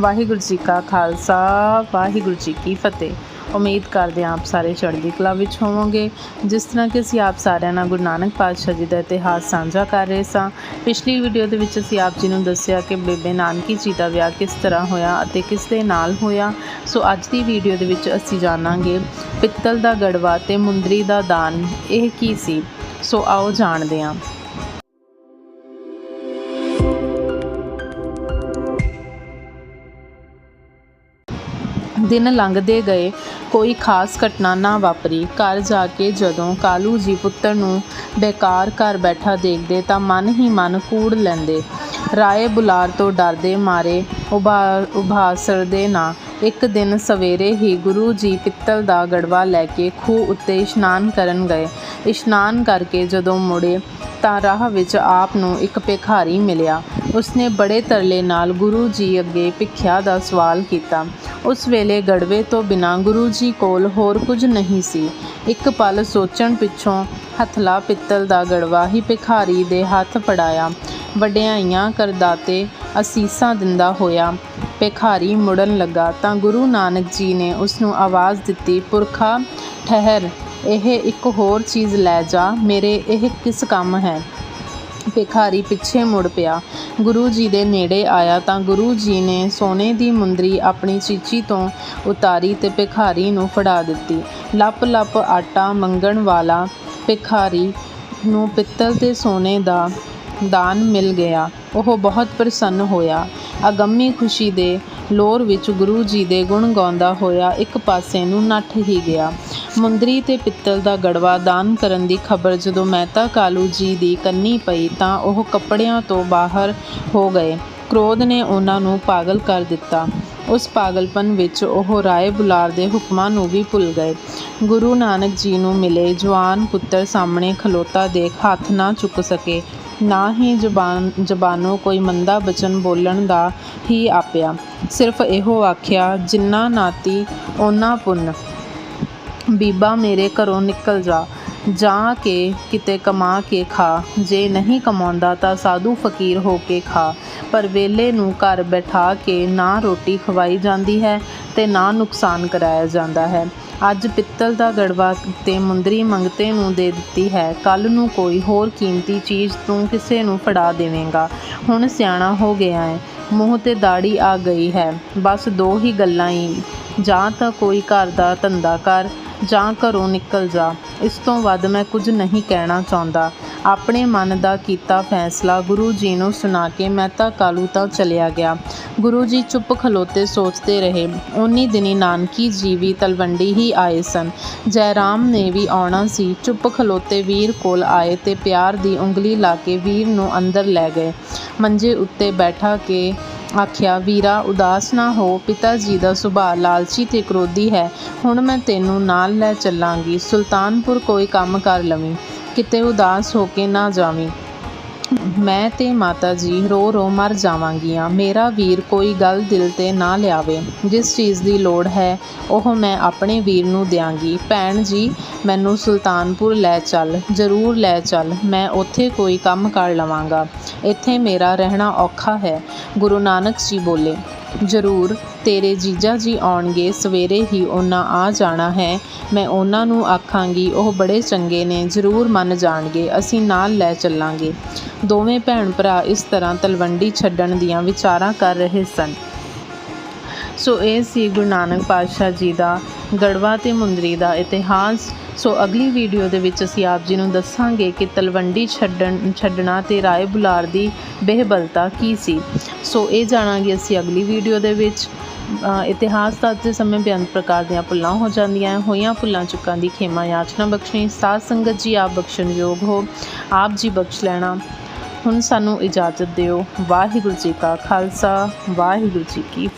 ਵਾਹਿਗੁਰੂ ਜੀ ਕਾ ਖਾਲਸਾ, ਵਾਹਿਗੁਰੂ ਜੀ ਕੀ ਫਤਿਹ। ਉਮੀਦ ਕਰਦੇ ਹਾਂ ਆਪ ਸਾਰੇ ਚੜ੍ਹਦੀ ਕਲਾ ਵਿੱਚ ਹੋਵੋਗੇ। ਜਿਸ ਤਰ੍ਹਾਂ ਕਿ ਅਸੀਂ ਆਪ ਸਾਰਿਆਂ ਨਾਲ ਗੁਰੂ ਨਾਨਕ ਪਾਤਸ਼ਾਹ ਜੀ ਦਾ ਇਤਿਹਾਸ ਸਾਂਝਾ ਕਰ ਰਹੇ ਸਾਂ। ਪਿਛਲੀ ਵੀਡੀਓ ਦੇ ਵਿੱਚ ਅਸੀਂ ਆਪ ਜੀ ਨੂੰ ਦੱਸਿਆ ਕਿ ਬੇਬੇ ਨਾਨਕੀ ਜੀ ਦਾ ਵਿਆਹ ਕਿਸ ਤਰ੍ਹਾਂ ਹੋਇਆ ਅਤੇ ਕਿਸ ਦੇ ਨਾਲ ਹੋਇਆ। ਸੋ ਅੱਜ ਦੀ ਵੀਡੀਓ ਦੇ ਵਿੱਚ ਅਸੀਂ ਜਾਣਾਂਗੇ ਪਿੱਤਲ ਦਾ ਗੜਵਾ ਤੇ ਮੁੰਦਰੀ ਦਾ ਦਾਨ, ਇਹ ਕੀ ਸੀ? ਸੋ ਆਓ ਜਾਣਦੇ ਹਾਂ। ਦਿਨ ਲੰਘਦੇ ਗਏ, ਕੋਈ ਖਾਸ ਘਟਨਾ ਨਾ ਵਾਪਰੀ। ਘਰ ਜਾ ਕੇ ਜਦੋਂ ਕਾਲੂ ਜੀ ਪੁੱਤਰ ਨੂੰ ਬੇਕਾਰ ਘਰ ਬੈਠਾ ਦੇਖਦੇ ਤਾਂ ਮਨ ਹੀ ਮਨ ਕੂੜ ਲੈਂਦੇ। ਰਾਏ ਬੁਲਾਰ ਤੋਂ ਡਰਦੇ ਮਾਰੇ, ਉਭਾ ਉਭਾਸਰਦੇ ਨਾ। ਇੱਕ ਦਿਨ ਸਵੇਰੇ ਹੀ ਗੁਰੂ ਜੀ ਪਿੱਤਲ ਦਾ ਗੜਵਾ ਲੈ ਕੇ ਖੂਹ ਉੱਤੇ ਇਸ਼ਨਾਨ ਕਰਨ ਗਏ। ਇਸ਼ਨਾਨ ਕਰਕੇ ਜਦੋਂ ਮੁੜੇ ਤਾਂ ਰਾਹ ਵਿੱਚ ਆਪ ਨੂੰ ਇੱਕ ਭਿਖਾਰੀ ਮਿਲਿਆ। ਉਸਨੇ ਬੜੇ ਤਰਲੇ ਨਾਲ ਗੁਰੂ ਜੀ ਅੱਗੇ ਭਿਖਿਆ ਦਾ ਸਵਾਲ ਕੀਤਾ। ਉਸ ਵੇਲੇ ਗੜਵੇ ਤੋਂ ਬਿਨਾਂ ਗੁਰੂ ਜੀ ਕੋਲ ਹੋਰ ਕੁਝ ਨਹੀਂ ਸੀ। ਇੱਕ ਪਲ ਸੋਚਣ ਪਿੱਛੋਂ ਹਥਲਾ ਪਿੱਤਲ ਦਾ ਗੜਵਾ ਹੀ ਭਿਖਾਰੀ ਦੇ ਹੱਥ ਫੜਾਇਆ। ਵਡਿਆਈਆਂ, ਕਰਦਾਤੇ ਅਸੀਸਾਂ ਦਿੰਦਾ ਹੋਇਆ ਭਿਖਾਰੀ ਮੁੜਨ ਲੱਗਾ ਤਾਂ ਗੁਰੂ ਨਾਨਕ ਜੀ ਨੇ ਉਸ ਨੂੰ ਆਵਾਜ਼ ਦਿੱਤੀ, ਪੁਰਖਾ, ਠਹਿਰ, ਇਹ ਇੱਕ ਹੋਰ ਚੀਜ਼ ਲੈ ਜਾ, ਮੇਰੇ ਇਹ ਕਿਸ ਕੰਮ ਹੈ? ਭਿਖਾਰੀ ਪਿੱਛੇ ਮੁੜ ਪਿਆ। ਗੁਰੂ ਜੀ ਦੇ ਨੇੜੇ ਆਇਆ ਤਾਂ ਗੁਰੂ ਜੀ ਨੇ ਸੋਨੇ ਦੀ ਮੁੰਦਰੀ ਆਪਣੀ ਚੀਚੀ ਤੋਂ ਉਤਾਰੀ ਤੇ ਭਿਖਾਰੀ ਨੂੰ ਫੜਾ ਦਿੱਤੀ। ਲੱਪ ਲੱਪ ਆਟਾ ਮੰਗਣ ਵਾਲਾ ਭਿਖਾਰੀ ਨੂੰ ਪਿੱਤਲ ਤੇ ਸੋਨੇ ਦਾ ਦਾਨ ਮਿਲ ਗਿਆ। ਉਹ ਬਹੁਤ ਪ੍ਰਸੰਨ ਹੋਇਆ। ਅਗੰਮੀ ਖੁਸ਼ੀ ਦੇ ਲੋਰ ਵਿੱਚ ਗੁਰੂ ਜੀ ਦੇ ਗੁਣ ਗਾਉਂਦਾ ਹੋਇਆ ਇੱਕ ਪਾਸੇ ਨੂੰ ਨੱਠ ਹੀ ਗਿਆ। ਮੁੰਦਰੀ ਤੇ ਪਿੱਤਲ ਦਾ ਗੜਵਾ ਦਾਨ ਕਰਨ ਦੀ ਖਬਰ ਜਦੋਂ ਮਹਿਤਾ ਕਾਲੂ ਜੀ ਦੀ ਕੰਨੀ ਪਈ ਤਾਂ ਉਹ ਕੱਪੜਿਆਂ ਤੋਂ ਬਾਹਰ ਹੋ ਗਏ। ਕ੍ਰੋਧ ਨੇ ਉਹਨਾਂ ਨੂੰ ਪਾਗਲ ਕਰ ਦਿੱਤਾ। ਉਸ ਪਾਗਲਪਨ ਵਿੱਚ ਉਹ ਰਾਏ ਬੁਲਾਰ ਦੇ ਹੁਕਮਾਂ ਨੂੰ ਵੀ ਭੁੱਲ ਗਏ। ਗੁਰੂ ਨਾਨਕ ਜੀ ਨੂੰ ਮਿਲੇ ਜਵਾਨ ਪੁੱਤਰ ਸਾਹਮਣੇ ਖਲੋਤਾ ਦੇਖ ਹੱਥ ਨਾ ਚੁੱਕ ਸਕੇ। ਨਾ ਹੀ ਜ਼ਬਾਨ, ਜ਼ਬਾਨੋਂ ਕੋਈ ਮੰਦਾ ਬਚਨ ਬੋਲਣ ਦਾ ਹੀ ਆਪਿਆ। ਸਿਰਫ ਇਹੋ ਆਖਿਆ, ਜਿੰਨਾ ਨਾਤੀ ਉਹਨਾਂ ਪੁੰਨ। ਬੀਬਾ ਮੇਰੇ ਘਰੋਂ ਨਿਕਲ ਜਾ ਜਾ ਕੇ ਕਿਤੇ ਕਮਾ ਕੇ ਖਾ। ਜੇ ਨਹੀਂ ਕਮਾਉਂਦਾ ਤਾਂ ਸਾਧੂ ਫਕੀਰ ਹੋ ਕੇ ਖਾ। ਪਰ ਵੇਲੇ ਨੂੰ ਘਰ ਬਿਠਾ ਕੇ ਨਾ ਰੋਟੀ ਖਵਾਈ ਜਾਂਦੀ ਹੈ ਤੇ ਨਾ ਨੁਕਸਾਨ ਕਰਾਇਆ ਜਾਂਦਾ ਹੈ। ਅੱਜ ਪਿੱਤਲ ਦਾ ਗੜਵਾ ਤੇ ਮੁੰਦਰੀ ਮੰਗਤੇ ਨੂੰ ਦੇ ਦਿੱਤੀ ਹੈ। ਕੱਲ ਨੂੰ ਕੋਈ ਹੋਰ ਕੀਮਤੀ ਚੀਜ਼ ਤੂੰ ਕਿਸੇ ਨੂੰ ਫੜਾ ਦੇਵੇਂਗਾ। ਹੁਣ ਸਿਆਣਾ ਹੋ ਗਿਆ ਹੈ। ਮੂੰਹ ਤੇ ਦਾੜੀ ਆ ਗਈ ਹੈ। ਬਸ ਦੋ ਹੀ ਗੱਲਾਂ ਹੀ ਜਾਂ ਤਾਂ ਕੋਈ ਘਰ ਦਾ ਧੰਦਾ ਕਰ ਜਾਂ ਘਰੋਂ ਨਿਕਲ ਜਾ। ਇਸ ਤੋਂ ਵੱਧ ਮੈਂ ਕੁਝ ਨਹੀਂ ਕਹਿਣਾ ਚਾਹੁੰਦਾ। ਆਪਣੇ ਮਨ ਦਾ ਕੀਤਾ ਫੈਸਲਾ ਗੁਰੂ ਜੀ ਨੂੰ ਸੁਣਾ ਕੇ ਮੈਂ ਤਾਂ ਕਾਲੂ ਤਾਂ ਚਲਿਆ ਗਿਆ। ਗੁਰੂ ਜੀ ਚੁੱਪ ਖਲੋਤੇ ਸੋਚਦੇ ਰਹੇ। ਉਨੀ ਦਿਨੀ ਨਾਨਕੀ ਜੀ ਵੀ ਤਲਵੰਡੀ ਹੀ ਆਏ ਸਨ। ਜੈਰਾਮ ਨੇ ਵੀ ਆਉਣਾ ਸੀ। ਚੁੱਪ ਖਲੋਤੇ ਵੀਰ ਕੋਲ ਆਏ ਤੇ ਪਿਆਰ ਦੀ ਉਂਗਲੀ ਲਾ ਕੇ ਵੀਰ ਨੂੰ ਅੰਦਰ ਲੈ ਗਏ। ਮੰਜੇ ਉੱਤੇ ਬੈਠਾ ਕੇ ਆਖਿਆ, ਵੀਰਾ, ਉਦਾਸ ਨਾ ਹੋ। ਪਿਤਾ ਜੀ ਦਾ ਸੁਭਾਅ ਲਾਲਚੀ ਤੇ ਕ੍ਰੋਧੀ ਹੈ। ਹੁਣ ਮੈਂ ਤੈਨੂੰ ਨਾਲ ਲੈ ਚੱਲਾਂਗੀ। ਸੁਲਤਾਨਪੁਰ ਕੋਈ ਕੰਮ ਕਰ ਲਵੀਂ। ਕਿਤੇ ਉਦਾਸ ਹੋ ਕੇ ਨਾ ਜਾਵੀਂ। ਮੈਂ ਤੇ ਮਾਤਾ ਜੀ ਰੋ ਰੋ ਮਰ ਜਾਵਾਂਗੀਆਂ। ਮੇਰਾ ਵੀਰ ਕੋਈ ਗੱਲ ਦਿਲ ਤੇ ਨਾ ਲਿਆਵੇ। ਜਿਸ ਚੀਜ਼ ਦੀ ਲੋੜ ਹੈ, ਉਹ ਮੈਂ ਆਪਣੇ ਵੀਰ ਨੂੰ ਦਿਆਂਗੀ। ਭੈਣ ਜੀ, ਮੈਨੂੰ ਸੁਲਤਾਨਪੁਰ ਲੈ ਚੱਲ। ਜ਼ਰੂਰ ਲੈ ਚੱਲ। ਮੈਂ ਉੱਥੇ ਕੋਈ ਕੰਮ ਕਰ ਲਵਾਂਗਾ। ਇੱਥੇ ਮੇਰਾ ਰਹਿਣਾ ਔਖਾ ਹੈ। ਗੁਰੂ ਨਾਨਕ ਜੀ ਬੋਲੇ, ਜ਼ਰੂਰ, ਤੇਰੇ ਜੀਜਾ ਜੀ ਆਉਣਗੇ, ਸਵੇਰੇ ਹੀ ਉਹਨਾਂ ਆ ਜਾਣਾ ਹੈ। ਮੈਂ ਉਹਨਾਂ ਨੂੰ ਆਖਾਂਗੀ, ਉਹ ਬੜੇ ਚੰਗੇ ਨੇ, ਜ਼ਰੂਰ ਮੰਨ ਜਾਣਗੇ, ਅਸੀਂ ਨਾਲ ਲੈ ਚੱਲਾਂਗੇ। ਦੋਵੇਂ ਭੈਣ ਭਰਾ ਇਸ ਤਰ੍ਹਾਂ ਤਲਵੰਡੀ ਛੱਡਣ ਦੀਆਂ ਵਿਚਾਰਾਂ ਕਰ ਰਹੇ ਸਨ। ਸੋ ਇਹ ਸੀ ਗੁਰੂ ਨਾਨਕ ਪਾਤਸ਼ਾਹ ਜੀ ਦਾ ਗੜਵਾ ਤੇ ਮੁੰਦਰੀ ਦਾ ਇਤਿਹਾਸ। ਸੋ ਅਗਲੀ ਵੀਡੀਓ ਦੇ ਵਿੱਚ ਅਸੀਂ ਆਪ ਜੀ ਨੂੰ ਦੱਸਾਂਗੇ ਕਿ ਤਲਵੰਡੀ ਛੱਡਣ ਛੱਡਣਾ ਤੇ ਰਾਏ ਬੁਲਾਰ ਦੀ ਬੇਹਬਲਤਾ ਕੀ ਸੀ। ਸੋ ਇਹ ਜਾਣਾਂਗੇ ਅਸੀਂ ਅਗਲੀ ਵੀਡੀਓ ਦੇ ਵਿੱਚ। ਅ, ਇਤਿਹਾਸ ਦੇ ਸਮੇਂ ਬੇਅੰਤ ਪ੍ਰਕਾਰ ਦੀਆਂ ਭੁੱਲਾਂ ਹੋ ਜਾਂਦੀਆਂ ਹੋਈਆਂ ਭੁੱਲਾਂ ਚੁੱਕਾਂ ਦੀ ਖੇਮਾ ਯਾਚਨਾ ਬਖਸ਼ਣੀ ਸਾਧ ਸੰਗਤ ਜੀ ਆਪ ਬਖਸ਼ਣਯੋਗ ਹੋ। ਆਪ ਜੀ ਬਖਸ਼ ਲੈਣਾ। ਹੁਣ ਸਾਨੂੰ ਇਜਾਜ਼ਤ ਦਿਓ। ਵਾਹਿਗੁਰੂ ਜੀ ਕਾ ਖਾਲਸਾ। ਵਾਹਿਗੁਰੂ ਜੀ ਕੀ